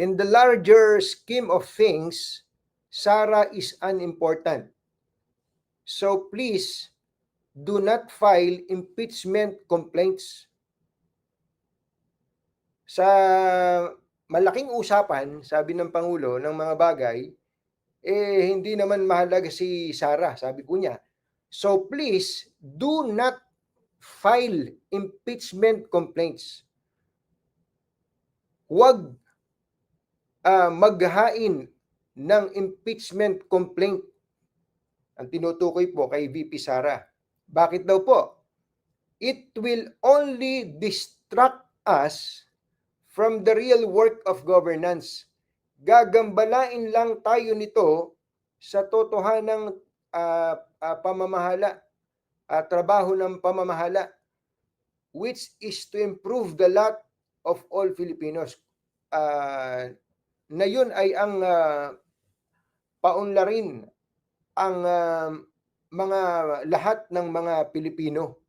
In the larger scheme of things, Sara is unimportant. So please do not file impeachment complaints. Sa malaking usapan, sabi ng Pangulo, ng mga bagay, eh hindi naman mahalaga si Sara, sabi po niya. So please do not file impeachment complaints. Huwag ah, maghain ng impeachment complaint ang tinutukoy po kay VP Sara. Bakit daw po? It will only distract us from the real work of governance. Gagambalain lang tayo nito sa totohanang ah, ah, pamamahala, ah, trabaho ng pamamahala, which is to improve the lot of all Filipinos. Ah, na yun ay ang ah, paunlarin ang ah, mga lahat ng mga Pilipino.